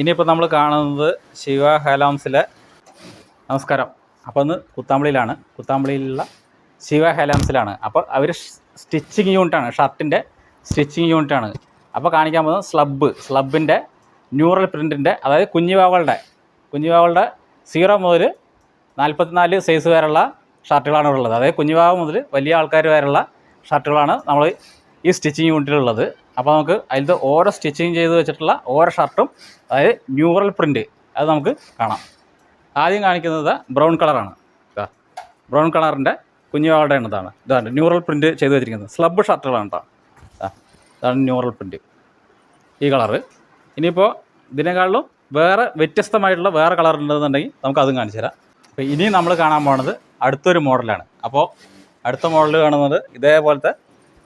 ഇനിയിപ്പോൾ നമ്മൾ കാണുന്നത് ശിവ ഹെലാംസിലെ നമസ്കാരം. അപ്പോൾ ഒന്ന് കുത്താമ്പളിയിലാണ് കുത്താമ്പളിയിലുള്ള ശിവ ഹെലാംസിലാണ്. അപ്പോൾ അവർ സ്റ്റിച്ചിങ് യൂണിറ്റാണ് ഷർട്ടിന്റെ സ്റ്റിച്ചിങ് യൂണിറ്റാണ് അപ്പോൾ കാണിക്കാൻ പോകുന്നത് സ്ലബ് സ്ലബിന്റെ ന്യൂറൽ പ്രിന്റിന്റെ അതായത് കുഞ്ഞുവാവളുടെ കുഞ്ഞുവാവളുടെ സീറോ മുതൽ നാൽപ്പത്തിനാല് സൈസ് വരെയുള്ള ഷർട്ടുകളാണ് ഉള്ളത്. അതായത് കുഞ്ഞുവാവ് മുതൽ വലിയ ആൾക്കാർ വരെയുള്ള ഷർട്ടുകളാണ് നമ്മൾ ഈ സ്റ്റിച്ചിങ് യൂണിറ്റിലുള്ളത് അപ്പോൾ നമുക്ക് അതിലത്തെ ഓരോ സ്റ്റിച്ചിങ് ചെയ്ത് വെച്ചിട്ടുള്ള ഓരോ ഷർട്ടും അതായത് ന്യൂറൽ പ്രിന്റ് അത് നമുക്ക് കാണാം. ആദ്യം കാണിക്കുന്നത് ബ്രൗൺ കളറാണ്. ബ്രൗൺ കളറിന്റെ കുഞ്ഞുവാളുടെ എണ്ണതാണ്. ഇതാണ് ന്യൂറൽ പ്രിന്റ് ചെയ്ത് വെച്ചിരിക്കുന്നത്. സ്ലബ് ഷർട്ടുകളാണ് കേട്ടോ ഇതാണ് ന്യൂറൽ പ്രിന്റ് ഈ കളറ്. ഇനിയിപ്പോൾ ഇതിനേക്കാളും വേറെ വ്യത്യസ്തമായിട്ടുള്ള വേറെ കളർ ഉണ്ടെന്നുണ്ടെങ്കിൽ നമുക്ക് അതും കാണിച്ചു തരാം. അപ്പോൾ ഇനി നമ്മൾ കാണാൻ പോണത് അടുത്തൊരു മോഡലാണ്. അപ്പോൾ അടുത്ത മോഡൽ കാണുന്നത് ഇതേപോലത്തെ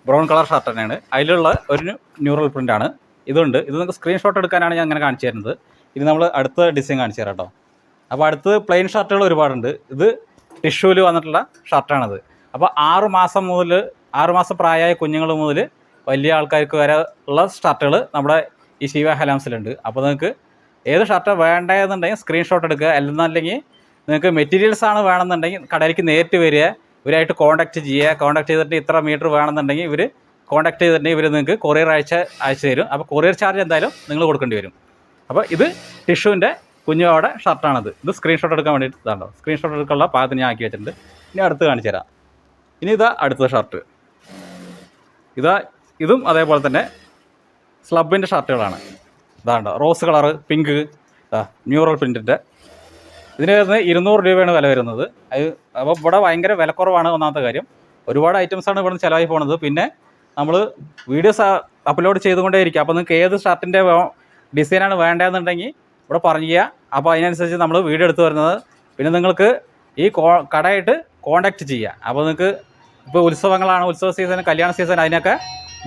ബ്രൗൺ കളർ ഷർട്ട് തന്നെയാണ്. അതിലുള്ള ഒരു ന്യൂറൽ പ്രിന്റ് ആണ്. ഇതുണ്ട്. ഇത് നമുക്ക് സ്ക്രീൻഷോട്ട് എടുക്കാനാണ് ഞാൻ അങ്ങനെ കാണിച്ചു തരുന്നത്. ഇനി നമ്മൾ അടുത്ത ഡിസൈൻ കാണിച്ചു തരാം കേട്ടോ. അപ്പോൾ അടുത്ത് പ്ലെയിൻ ഷർട്ടുകൾ ഒരുപാടുണ്ട്. ഇത് ടിഷ്യൂവിൽ വന്നിട്ടുള്ള ഷർട്ടാണത് അപ്പോൾ ആറ് മാസം മുതൽ ആറ് മാസം പ്രായമായ കുഞ്ഞുങ്ങൾ മുതൽ വലിയ ആൾക്കാർക്ക് വരെ ഉള്ള ഷർട്ടുകൾ നമ്മുടെ ഈ ശിവ ഹലാംസിലുണ്ട് അപ്പോൾ നിങ്ങൾക്ക് ഏത് ഷർട്ട് വേണ്ടതെന്നുണ്ടെങ്കിൽ സ്ക്രീൻഷോട്ട് എടുക്കുക. അല്ലെന്നല്ലെങ്കിൽ നിങ്ങൾക്ക് മെറ്റീരിയൽസ് ആണ് വേണമെന്നുണ്ടെങ്കിൽ കടയിലേക്ക് നേരിട്ട് വരിക. ഇവരായിട്ട് കോണ്ടാക്ട് ചെയ്യുക കോണ്ടാക്ട് ചെയ്തിട്ട് ഇത്ര മീറ്റർ വേണമെന്നുണ്ടെങ്കിൽ ഇവർ കോണ്ടാക്ട് ചെയ്തിട്ടുണ്ടെങ്കിൽ ഇവർ നിങ്ങൾക്ക് കൊറിയർ അയച്ച അയച്ചു തരും. അപ്പോൾ കൊറിയർ ചാർജ് എന്തായാലും നിങ്ങൾ കൊടുക്കേണ്ടി വരും. അപ്പോൾ ഇത് ടിഷ്യൂവിന്റെ കുഞ്ഞുവാടെ ഷർട്ടാണിത് ഇത് സ്ക്രീൻഷോട്ട് എടുക്കാൻ വേണ്ടിയിട്ട് ഇതാണോ? സ്ക്രീൻഷോട്ട് എടുക്കാനുള്ള പാകത്തിന് ഞാൻ ആക്കി വെച്ചിട്ടുണ്ട്. ഇനി അടുത്ത് കാണിച്ചു തരാം. ഇനി ഇതാ അടുത്ത ഷർട്ട് ഇതാ ഇതും അതേപോലെ തന്നെ സ്ലബിന്റെ ഷർട്ടുകളാണ് ഇതാണ്ടോ? റോസ് കളറ് പിങ്ക് ഇതാ മ്യൂറൽ പ്രിന്റിന്റെ ഇതിന് വരുന്നത് ഇരുന്നൂറ് രൂപയാണ് വില വരുന്നത്. അത് അപ്പോൾ ഇവിടെ ഭയങ്കര വിലക്കുറവാണ് ഒന്നാമത്തെ കാര്യം. ഒരുപാട് ഐറ്റംസാണ് ഇവിടെ ചിലവായി പോണത്. പിന്നെ നമ്മൾ വീഡിയോസ് അപ്ലോഡ് ചെയ്തുകൊണ്ടേ ഇരിക്കുക അപ്പോൾ നിങ്ങൾക്ക് ഏത് ഷർട്ടിന്റെ ഡിസൈനാണ് വേണ്ടതെന്നുണ്ടെങ്കിൽ ഇവിടെ പറയുക അപ്പോൾ അതിനനുസരിച്ച് നമ്മൾ വീഡിയോ എടുത്ത് വരുന്നത്. പിന്നെ നിങ്ങൾക്ക് ഈ കോ കടയായിട്ട് കോണ്ടാക്ട് ചെയ്യുക. അപ്പോൾ നിങ്ങൾക്ക് ഇപ്പോൾ ഉത്സവങ്ങളാണ് ഉത്സവ സീസൺ കല്യാണ സീസൺ അതിനൊക്കെ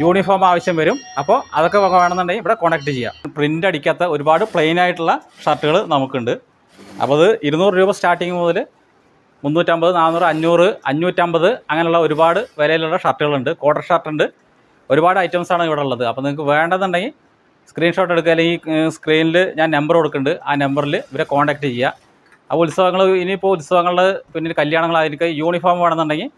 യൂണിഫോം ആവശ്യം വരും. അപ്പോൾ അതൊക്കെ വേണമെന്നുണ്ടെങ്കിൽ ഇവിടെ കോണ്ടാക്ട് ചെയ്യുക. പ്രിന്റ് അടിക്കാത്ത ഒരുപാട് പ്ലെയിൻ ആയിട്ടുള്ള ഷർട്ടുകൾ നമുക്കുണ്ട്. അപ്പോൾ അത് ഇരുന്നൂറ് രൂപ സ്റ്റാർട്ടിങ് മുതൽ മുന്നൂറ്റമ്പത് നാനൂറ് അഞ്ഞൂറ് അഞ്ഞൂറ്റമ്പത് അങ്ങനെയുള്ള ഒരുപാട് വിലയിലുള്ള ഷർട്ടുകളുണ്ട്. കോട്ടർ ഷർട്ടുണ്ട് ഒരുപാട് ഐറ്റംസാണ് ഇവിടെ ഉള്ളത്. അപ്പോൾ നിങ്ങൾക്ക് വേണ്ടതെന്നുണ്ടെങ്കിൽ സ്ക്രീൻഷോട്ട് എടുക്കുക. അല്ലെങ്കിൽ സ്ക്രീനിൽ ഞാൻ നമ്പർ കൊടുക്കുന്നുണ്ട്. ആ നമ്പറിൽ ഇവരെ കോൺടാക്ട് ചെയ്യുക. അപ്പോൾ ഉത്സവങ്ങൾ ഇനിയിപ്പോൾ ഉത്സവങ്ങൾ പിന്നെ കല്യാണങ്ങളായിരിക്കും. യൂണിഫോം വേണമെന്നുണ്ടെങ്കിൽ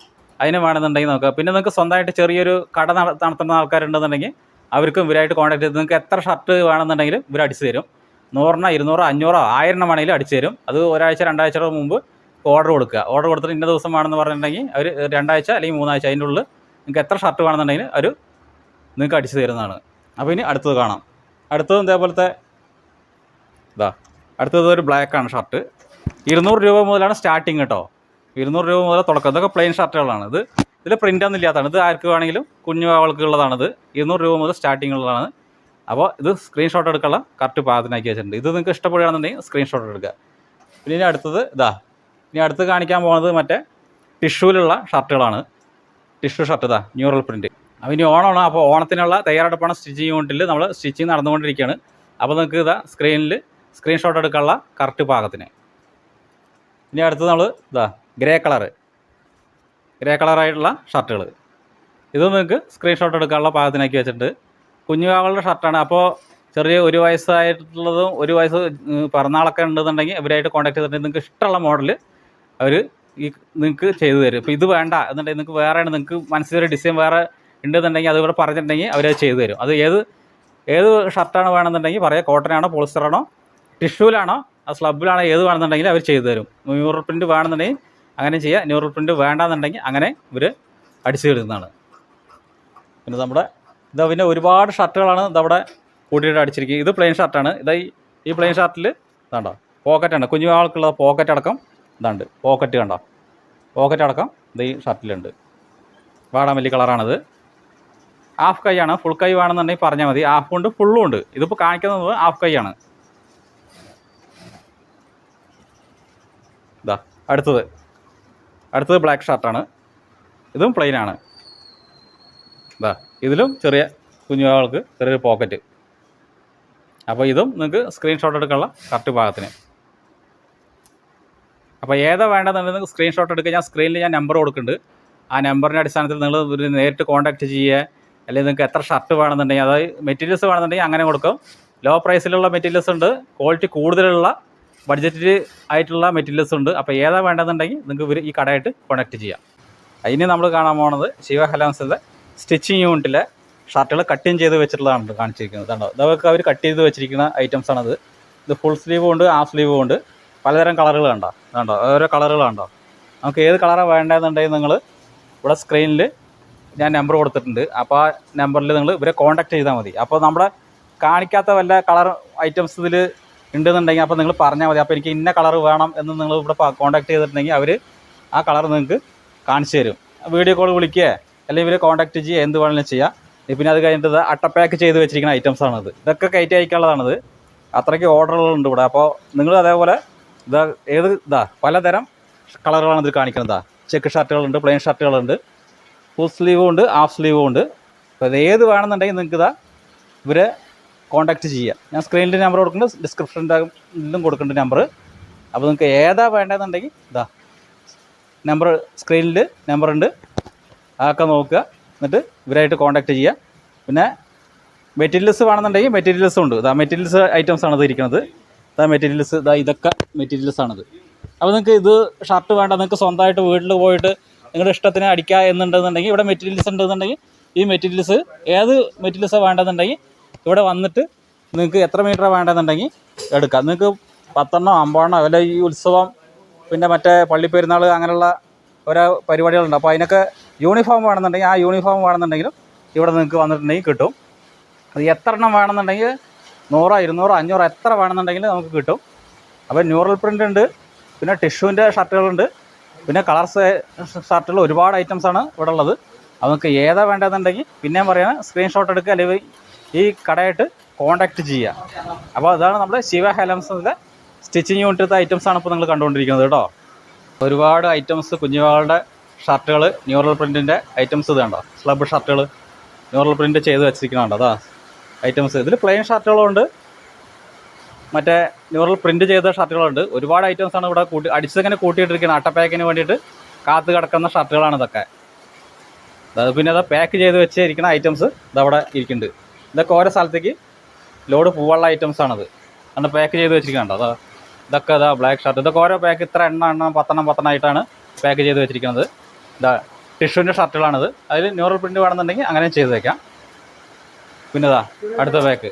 അതിന് വേണമെന്നുണ്ടെങ്കിൽ നോക്കുക. പിന്നെ നിങ്ങൾക്ക് സ്വന്തമായിട്ട് ചെറിയൊരു കട നട- നടത്തുന്ന ആൾക്കാരുണ്ടെന്നുണ്ടെങ്കിൽ അവർക്കും ഇവരായിട്ട് കോൺടാക്ട് ചെയ്ത് നിങ്ങൾക്ക് എത്ര ഷർട്ട് വേണമെന്നുണ്ടെങ്കിലും ഇവർ അടിച്ചു തരും. നൂറിനോ ഇരുന്നൂറോ അഞ്ഞൂറോ ആയിരം വേണമെങ്കിലും അടിച്ചു തരും. അത് ഒരാഴ്ച രണ്ടാഴ്ച മുമ്പ് ഓർഡർ കൊടുക്കുക. ഓർഡർ കൊടുത്തിട്ട് ഇന്ന ദിവസം വേണമെന്ന് പറഞ്ഞിട്ടുണ്ടെങ്കിൽ അവർ രണ്ടാഴ്ച അല്ലെങ്കിൽ മൂന്നാഴ്ച അതിന്റെ ഉള്ളിൽ നിങ്ങൾക്ക് എത്ര ഷർട്ട് വേണമെന്നുണ്ടെങ്കിൽ അവർ നിങ്ങൾക്ക് അടിച്ചു തരുന്നതാണ്. അപ്പോൾ ഇനി അടുത്തത് കാണാം. അടുത്തത് ഇതേപോലത്തെ ഇതാ അടുത്തത് ഒരു ബ്ലാക്കാണ് ഷർട്ട് ഇരുന്നൂറ് രൂപ മുതലാണ് സ്റ്റാർട്ടിങ് കേട്ടോ. ഇരുന്നൂറ് രൂപ മുതൽ തുടക്കം. ഇതൊക്കെ പ്ലെയിൻ ഷർട്ടുകളാണ് ഇത് ഇതിൽ പ്രിന്റ് ഒന്നും ഇല്ലാത്തതാണ്. ഇത് ആർക്ക് വേണമെങ്കിലും കുഞ്ഞു ആൾക്കുള്ളതാണിത് ഇരുന്നൂറ് രൂപ മുതൽ സ്റ്റാർട്ടിങ് ഉള്ളതാണ്. അപ്പോൾ ഇത് സ്ക്രീൻഷോട്ട് എടുക്കാനുള്ള കറക്റ്റ് പാകത്തിനാക്കി വെച്ചിട്ടുണ്ട്. ഇത് നിങ്ങൾക്ക് ഇഷ്ടപ്പെടുകയാണെന്നുണ്ടെങ്കിൽ സ്ക്രീൻഷോട്ട് എടുക്കുക. പിന്നെ ഇനി അടുത്തത് ഇതാ. ഇനി അടുത്ത് കാണിക്കാൻ പോകുന്നത് മറ്റേ ടിഷ്യൂവിലുള്ള ഷർട്ടുകളാണ്. ടിഷ്യൂ ഷർട്ട് ഇതാ ന്യൂറൽ പ്രിന്റ് അപ്പോൾ ഇനി ഓണമാണ് അപ്പോൾ ഓണത്തിനുള്ള തയ്യാറെടുപ്പാണ് സ്റ്റിച്ചിങ് യൂണിറ്റിൽ നമ്മൾ സ്റ്റിച്ചിങ് നടന്നുകൊണ്ടിരിക്കുകയാണ്. അപ്പോൾ നിങ്ങൾക്ക് ഇതാ സ്ക്രീനിൽ സ്ക്രീൻഷോട്ട് എടുക്കാനുള്ള കറക്റ്റ് പാകത്തിന് ഇനി അടുത്തത് നമ്മൾ ഇതാ ഗ്രേ കളർ ഗ്രേ കളറായിട്ടുള്ള ഷർട്ടുകൾ. ഇത് നിങ്ങൾക്ക് സ്ക്രീൻഷോട്ട് എടുക്കാനുള്ള പാകത്തിനാക്കി വെച്ചിട്ടുണ്ട്. കുഞ്ഞുകാകളുടെ ഷർട്ടാണ്. അപ്പോൾ ചെറിയ ഒരു വയസ്സായിട്ടുള്ളതും ഒരു വയസ്സ് പിറന്നാളൊക്കെ ഉണ്ടെന്നുണ്ടെങ്കിൽ ഇവരായിട്ട് കോൺടാക്ട് ചെയ്തിട്ടുണ്ടെങ്കിൽ നിങ്ങൾക്ക് ഇഷ്ടമുള്ള മോഡൽ അവർ ഈ നിങ്ങൾക്ക് ചെയ്തു തരും. ഇപ്പോൾ ഇത് വേണ്ട എന്നുണ്ടെങ്കിൽ നിങ്ങൾക്ക് വേറെ നിങ്ങൾക്ക് മനസ്സിലൊരു ഡിസൈൻ വേറെ ഉണ്ടെന്നുണ്ടെങ്കിൽ അത് ഇവിടെ പറഞ്ഞിട്ടുണ്ടെങ്കിൽ അവരത് ചെയ്തു തരും. അത് ഏത് ഏത് ഷർട്ടാണ് വേണമെന്നുണ്ടെങ്കിൽ പറയാം. കോട്ടനാണോ പോളിസ്റ്ററാണോ ടിഷ്യൂലാണോ ആ സ്ലബിലാണോ ഏത് വേണമെന്നുണ്ടെങ്കിൽ അവർ ചെയ്തു തരും. ന്യൂറൽ പ്രിന്റ് വേണമെന്നുണ്ടെങ്കിൽ അങ്ങനെ ചെയ്യുക ന്യൂറൽ പ്രിന്റ് വേണ്ടെന്നുണ്ടെങ്കിൽ അങ്ങനെ ഇവർ അടിച്ചു തരുന്നതാണ്. പിന്നെ നമ്മുടെ ഇതാ പിന്നെ ഒരുപാട് ഷർട്ടുകളാണ് ഇതവിടെ കൂട്ടിയിട്ട് അടിച്ചിരിക്കുന്നത് ഇത് പ്ലെയിൻ ഷർട്ടാണ് ഇതാ ഈ- പ്ലെയിൻ ഷർട്ടിൽ ഇതാണ്ടോ? പോക്കറ്റാണ് കുഞ്ഞു ആൾക്കുള്ള പോക്കറ്റ് അടക്കം ഇതാണ്ട്. പോക്കറ്റ് കണ്ടോ? പോക്കറ്റ് അടക്കം ഇത് ഈ ഷർട്ടിലുണ്ട് വാടാമല്ലി കളറാണിത് ഹാഫ് കൈ ആണ്. ഫുൾ കൈ വേണമെന്നുണ്ടെങ്കിൽ പറഞ്ഞാൽ മതി. ഹാഫും ഉണ്ട് ഫുള്ളും ഉണ്ട്. ഇതിപ്പോൾ കാണിക്കുന്നത് ഹാഫ് കൈ ആണ്. ഇതാ അടുത്തത്. അടുത്തത് ബ്ലാക്ക് ഷർട്ടാണ് ഇതും പ്ലെയിൻ ആണ്. ഇതാ ഇതിലും ചെറിയ കുഞ്ഞുങ്ങൾക്ക് ചെറിയൊരു പോക്കറ്റ് അപ്പോൾ ഇതും നിങ്ങൾക്ക് സ്ക്രീൻഷോട്ട് എടുക്കാനുള്ള കറക്റ്റ് ഭാഗത്തിന്. അപ്പോൾ ഏതാ വേണ്ടതെന്നുണ്ടെങ്കിൽ സ്ക്രീൻഷോട്ട് എടുക്കുക ഞാൻ സ്ക്രീനിൽ ഞാൻ നമ്പർ കൊടുക്കുന്നുണ്ട്. ആ നമ്പറിന്റെ അടിസ്ഥാനത്തിൽ നിങ്ങൾ നേരിട്ട് കോൺടാക്റ്റ് ചെയ്യുക. അല്ലെങ്കിൽ നിങ്ങൾക്ക് എത്ര ഷർട്ട് വേണമെന്നുണ്ടെങ്കിൽ അതായത് മെറ്റീരിയൽസ് വേണമെന്നുണ്ടെങ്കിൽ അങ്ങനെ കൊടുക്കും. ലോ പ്രൈസിലുള്ള മെറ്റീരിയൽസ് ഉണ്ട്. ക്വാളിറ്റി കൂടുതലുള്ള ബഡ്ജറ്റിൽ ആയിട്ടുള്ള മെറ്റീരിയൽസ് ഉണ്ട്. അപ്പോൾ ഏതാ വേണ്ടതെന്നുണ്ടെങ്കിൽ നിങ്ങൾക്ക് ഇവർ ഈ കടയായിട്ട് കോൺടാക്ട് ചെയ്യാം. അതിന് നമ്മൾ കാണാൻ പോകുന്നത് ശിവ സ്റ്റിച്ചിങ് യൂണിറ്റിലെ ഷർട്ടുകൾ കട്ടിങ് ചെയ്ത് വെച്ചിട്ടുള്ളതാണ് കാണിച്ചിരിക്കുന്നത്. കണ്ടോ ഇതൊക്കെ അവർ കട്ട് ചെയ്ത് വെച്ചിരിക്കുന്ന ഐറ്റംസ് ആണത്. ഇത് ഫുൾ സ്ലീവ് ഉണ്ട് ഹാഫ് സ്ലീവ് ഉണ്ട്. പലതരം കളറുകൾ കണ്ടോ? കണ്ടോ ഓരോ കളറുകൾ കണ്ടോ? നമുക്ക് ഏത് കളറാണ് വേണ്ടതെന്നുണ്ടെങ്കിൽ നിങ്ങൾ ഇവിടെ സ്ക്രീനിൽ ഞാൻ നമ്പർ കൊടുത്തിട്ടുണ്ട്. അപ്പോൾ ആ നമ്പറിൽ നിങ്ങൾ ഇവരെ കോൺടാക്ട് ചെയ്താൽ മതി. അപ്പോൾ നമ്മുടെ കാണിക്കാത്ത വല്ല കളർ ഐറ്റംസ് ഇതിൽ ഉണ്ടെന്നുണ്ടെങ്കിൽ അപ്പോൾ നിങ്ങൾ പറഞ്ഞാൽ മതി. അപ്പോൾ എനിക്ക് ഇന്ന കളർ വേണം എന്ന് നിങ്ങൾ ഇവിടെ കോൺടാക്ട് ചെയ്തിട്ടുണ്ടെങ്കിൽ അവർ ആ കളർ നിങ്ങൾക്ക് കാണിച്ചു തരും. വീഡിയോ കോൾ വിളിക്കുക അല്ലെങ്കിൽ ഇവർ കോൺടാക്ട് ചെയ്യുക എന്ത് വേണമെങ്കിലും ചെയ്യാം. പിന്നെ അത് കഴിഞ്ഞിട്ട് അട്ടപ്പാക്ക് ചെയ്ത് വെച്ചിരിക്കുന്ന ഐറ്റംസ് ആണത്. ഇതൊക്കെ കയറ്റി അയക്കാനുള്ളതാണത്. അത്രയ്ക്ക് ഓർഡറുകളുണ്ട് ഇവിടെ. അപ്പോൾ നിങ്ങൾ അതേപോലെ ഇതാ ഏത് ഇതാ പലതരം കളറുകളാണ് ഇതിൽ കാണിക്കുന്നത്. ചെക്ക് ഷർട്ടുകളുണ്ട് പ്ലെയിൻ ഷർട്ടുകളുണ്ട്. ഫുൾ സ്ലീവും ഉണ്ട് ഹാഫ് സ്ലീവും ഉണ്ട്. അപ്പോൾ ഇത് ഏത് വേണമെന്നുണ്ടെങ്കിൽ നിങ്ങൾക്ക് ഇതാ ഇവരെ കോൺടാക്റ്റ് ചെയ്യുക ഞാൻ സ്ക്രീനിൽ നമ്പർ കൊടുക്കുന്നുണ്ട് ഡിസ്ക്രിപ്ഷന്റെ ഇതിലും കൊടുക്കുന്നുണ്ട് നമ്പർ അപ്പോൾ നിങ്ങൾക്ക് ഏതാ വേണ്ടതെന്നുണ്ടെങ്കിൽ ഇതാ നമ്പർ സ്ക്രീനിൽ നമ്പറുണ്ട് അതൊക്കെ നോക്കുക. എന്നിട്ട് ഇവരായിട്ട് കോൺടാക്ട് ചെയ്യുക. പിന്നെ മെറ്റീരിയൽസ് വേണമെന്നുണ്ടെങ്കിൽ മെറ്റീരിയൽസും ഉണ്ട്. ഇതാ മെറ്റീരിയൽസ് ഐറ്റംസ് ആണ് ഇത് ഇരിക്കുന്നത്. ഇതാ മെറ്റീരിയൽസ് ഇതാ ഇതൊക്കെ മെറ്റീരിയൽസ് ആണിത്. അപ്പോൾ നിങ്ങൾക്ക് ഇത് ഷർട്ട് വേണ്ട നിങ്ങൾക്ക് സ്വന്തമായിട്ട് വീട്ടിൽ പോയിട്ട് നിങ്ങളുടെ ഇഷ്ടത്തിന് അടിക്കുക എന്നുണ്ടെന്നുണ്ടെങ്കിൽ ഇവിടെ മെറ്റീരിയൽസ് ഉണ്ടെന്നുണ്ടെങ്കിൽ ഈ മെറ്റീരിയൽസ് ഏത് മെറ്റീരിയൽസ് വേണ്ടതെന്നുണ്ടെങ്കിൽ ഇവിടെ വന്നിട്ട് നിങ്ങൾക്ക് എത്ര മീറ്റർ വേണ്ടതെന്നുണ്ടെങ്കിൽ എടുക്കാം. നിങ്ങൾക്ക് പത്തെണ്ണോ അമ്പതെണ്ണോ അല്ല ഈ ഉത്സവം പിന്നെ മറ്റേ പള്ളിപ്പെരുന്നാൾ അങ്ങനെയുള്ള ഓരോ പരിപാടികളുണ്ട്. അപ്പോൾ അതിനൊക്കെ യൂണിഫോം വേണമെന്നുണ്ടെങ്കിൽ ആ യൂണിഫോം വേണമെന്നുണ്ടെങ്കിലും ഇവിടെ നിങ്ങൾക്ക് വന്നിട്ടുണ്ടെങ്കിൽ കിട്ടും. അത് എത്ര എണ്ണം വേണമെന്നുണ്ടെങ്കിൽ നൂറോ ഇരുന്നൂറോ അഞ്ഞൂറോ എത്ര വേണമെന്നുണ്ടെങ്കിൽ നമുക്ക് കിട്ടും. അപ്പോൾ ന്യൂറൽ പ്രിന്റ് ഉണ്ട് പിന്നെ ടിഷ്യൂവിന്റെ ഷർട്ടുകളുണ്ട് പിന്നെ കളർസ് ഷർട്ടുകൾ ഒരുപാട് ഐറ്റംസ് ആണ് ഇവിടെ ഉള്ളത്. അത് നിങ്ങൾക്ക് ഏതാ വേണ്ടതെന്നുണ്ടെങ്കിൽ പിന്നെയും പറയുന്നത് സ്ക്രീൻഷോട്ട് എടുക്കുക അല്ലെങ്കിൽ ഈ കടയായിട്ട് കോൺടാക്റ്റ് ചെയ്യുക. അപ്പോൾ അതാണ് നമ്മുടെ ശിവ ഹെലംസിന്റെ സ്റ്റിച്ചിങ് യൂണിറ്റത്തെ ആണ് ഇപ്പോൾ നിങ്ങൾ കണ്ടുകൊണ്ടിരിക്കുന്നത് കേട്ടോ. ഒരുപാട് ഐറ്റംസ് കുഞ്ഞുമകളുടെ ഷർട്ടുകൾ ന്യൂറൽ പ്രിന്റിന്റെ ഐറ്റംസ് ഇത് കണ്ടോ? സ്ലബ് ഷർട്ടുകൾ ന്യൂറൽ പ്രിന്റ് ചെയ്ത് വെച്ചിരിക്കുന്നുണ്ട് അതാ ഐറ്റംസ് ഇതിൽ പ്ലെയിൻ ഷർട്ടുകളുണ്ട്. മറ്റേ ന്യൂറൽ പ്രിന്റ് ചെയ്ത ഷർട്ടുകളുണ്ട്. ഒരുപാട് ഐറ്റംസ് ആണ് ഇവിടെ കൂട്ടി അടിച്ചങ്ങനെ കൂട്ടിയിട്ടിരിക്കുന്നത്. അട്ടപ്പാക്കിന് വേണ്ടിയിട്ട് കാത്ത് കിടക്കുന്ന ഷർട്ടുകളാണ് ഇതൊക്കെ. അത് പിന്നെ അത് പാക്ക് ചെയ്ത് വെച്ചിരിക്കുന്ന ഐറ്റംസ് ഇതവിടെ ഇരിക്കുന്നുണ്ട്. ഇതൊക്കെ ഓരോ സ്ഥലത്തേക്ക് ലോഡ് പൂവുള്ള ഐറ്റംസ് ആണത്. അന്ന് പാക്ക് ചെയ്ത് വെച്ചിരിക്കുന്നുണ്ട് അതാ ഇതൊക്കെ അതാ ബ്ലാക്ക് ഷർട്ട് ഇതൊക്കെ ഓരോ പാക്ക് ഇത്ര എണ്ണ എണ്ണം പത്തെണ്ണം പത്തെണ്ണം ആയിട്ടാണ് പാക്ക് ചെയ്ത് വെച്ചിരിക്കുന്നത്. ഇതാ ടിഷ്യൂവിന്റെ ഷർട്ടുകളാണിത്. അതിൽ ന്യൂറൽ പ്രിന്റ് വേണമെന്നുണ്ടെങ്കിൽ അങ്ങനെ ചെയ്തേക്കാം. പിന്നെ ഇതാ അടുത്ത ബാക്ക്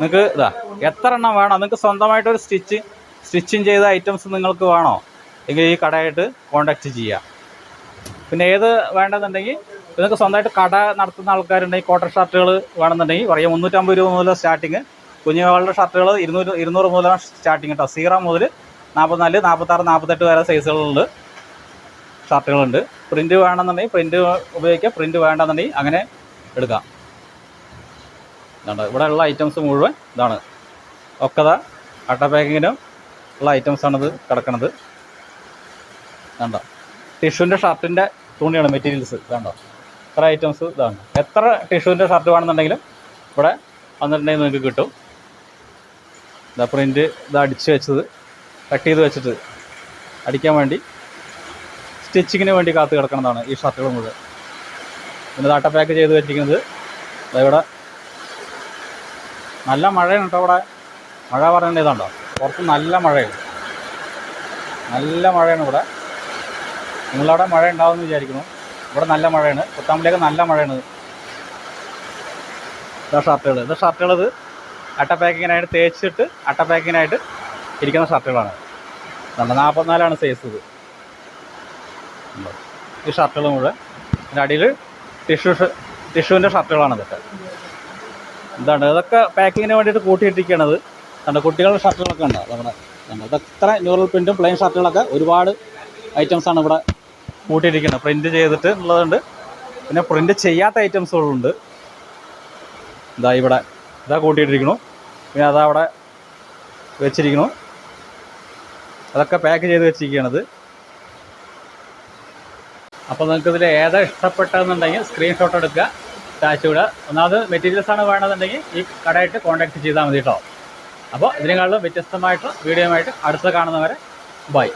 നിങ്ങൾക്ക് ഇതാ എത്ര എണ്ണം വേണം? നിങ്ങൾക്ക് സ്വന്തമായിട്ട് ഒരു സ്റ്റിച്ച് സ്റ്റിച്ചിങ് ചെയ്ത ഐറ്റംസ് നിങ്ങൾക്ക് വേണോ? എങ്കിൽ ഈ കടയായിട്ട് കോൺടാക്റ്റ് ചെയ്യാം പിന്നെ ഏത് വേണ്ടെന്നുണ്ടെങ്കിൽ നിങ്ങൾക്ക് സ്വന്തമായിട്ട് കട നടത്തുന്ന ആൾക്കാരുണ്ടെങ്കിൽ കോട്ടൺ ഷർട്ടുകൾ വേണമെന്നുണ്ടെങ്കിൽ പറയാം മുന്നൂറ്റമ്പത് രൂപ മുതൽ സ്റ്റാർട്ടിങ് കുഞ്ഞുങ്ങളുടെ ഷർട്ടുകൾ ഇരുന്നൂറ് ഇരുന്നൂറ് മുതലാണ് സ്റ്റാർട്ടിങ് കേട്ടോ സീറോ മുതൽ നാൽപ്പത്തിനാല് നാൽപ്പത്താറ് നാൽപ്പത്തെട്ട് വരെ സൈസുകളുണ്ട് ഷർട്ടുകളുണ്ട്. പ്രിന്റ് വേണമെന്നുണ്ടെങ്കിൽ പ്രിന്റ് ഉപയോഗിക്കാം. പ്രിന്റ് വേണ്ടെന്നുണ്ടെങ്കിൽ അങ്ങനെ എടുക്കാം. ഇതാണ് ഇവിടെ ഉള്ള ഐറ്റംസ് മുഴുവൻ ഇതാണ്. ഒക്കത അട്ട പാക്കിങ്ങിനും ഉള്ള ഐറ്റംസാണിത് കിടക്കണത്. കണ്ടോ ടിഷ്യൂന്റെ ഷർട്ടിന്റെ തുണിയാണ് മെറ്റീരിയൽസ്. കണ്ടോ എത്ര ഐറ്റംസ് ഇതാണ്. എത്ര ടിഷ്യൂന്റെ ഷർട്ട് വേണമെന്നുണ്ടെങ്കിലും ഇവിടെ വന്നിട്ടുണ്ടെങ്കിൽ നിങ്ങൾക്ക് കിട്ടും. ഇതാ പ്രിന്റ് ഇത് അടിച്ച് വെച്ചത്. കട്ട് ചെയ്ത് വെച്ചിട്ട് അടിക്കാൻ വേണ്ടി സ്റ്റിച്ചിങ്ങിന് വേണ്ടി കാത്തു കിടക്കുന്നതാണ് ഈ ഷർട്ടുകൾ മുഴുവൻ. പിന്നെ അട്ട പാക്ക് ചെയ്ത് വെച്ചിരിക്കുന്നത്. ഇവിടെ നല്ല മഴയാണ് കേട്ടോ ഇവിടെ. മഴ പറയേണ്ട ഇതാണ്ടോ? പുറത്ത് നല്ല മഴയാണ്. നല്ല മഴയാണ് ഇവിടെ. നിങ്ങളവിടെ മഴ ഉണ്ടാവുമെന്ന് വിചാരിക്കുന്നു. ഇവിടെ നല്ല മഴയാണ്. പുത്താമ്പിലേക്ക് നല്ല മഴയാണ്. ഇതാ ഷർട്ടുകൾ. ഇത് ഷർട്ടുകൾ ഇത് അട്ട പാക്കിങ്ങിനായിട്ട് തേച്ചിട്ട് അട്ട പാക്കിങ്ങിനായിട്ട് ഇരിക്കുന്ന ഷർട്ടുകളാണ്. നമ്മുടെ നാൽപ്പത്തിനാലാണ് സൈസ് ഇത്. ഈ ഷർട്ടുകൾ മുഴുവൻ. അതിന്റെ അടിയിൽ ടിഷ്യൂ ടിഷ്യൂവിന്റെ ഷർട്ടുകളാണ് ഇതൊക്കെ. എന്താണ് ഇതൊക്കെ പാക്കിങ്ങിന് വേണ്ടിയിട്ട് കൂട്ടിയിട്ടിരിക്കുകയാണത് കണ്ടോ കുട്ടികളുടെ ഷർട്ടുകളൊക്കെ ഉണ്ട് നമ്മുടെ ഇതൊക്കെ ന്യൂറൽ പ്രിന്റും പ്ലെയിൻ ഷർട്ടുകളൊക്കെ ഒരുപാട് ഐറ്റംസാണ് ഇവിടെ കൂട്ടിയിട്ടിരിക്കുന്നത്. പ്രിന്റ് ചെയ്തിട്ട് ഉള്ളതുണ്ട് പിന്നെ പ്രിന്റ് ചെയ്യാത്ത ഐറ്റംസുകളുണ്ട് ഇതാ ഇവിടെ ഇതാ കൂട്ടിയിട്ടിരിക്കണു പിന്നെ അതാ അവിടെ വെച്ചിരിക്കണു അതൊക്കെ പാക്ക് ചെയ്ത് വെച്ചിരിക്കുകയാണത് അപ്പോൾ നിങ്ങൾക്ക് ഇതിൽ ഏതാ ഇഷ്ടപ്പെട്ടതെന്നുണ്ടെങ്കിൽ സ്ക്രീൻഷോട്ട് എടുക്കുക സ്റ്റാച്ചുകൾ ഒന്നാമത് മെറ്റീരിയൽസ് ആണ് വേണമെന്നുണ്ടെങ്കിൽ ഈ കടയായിട്ട് കോൺടാക്റ്റ് ചെയ്താൽ മതി കേട്ടോ അപ്പോൾ ഇതിനേക്കാളും വീഡിയോ വീഡിയോയുമായിട്ട് അടുത്ത കാണുന്നവരെ ബൈ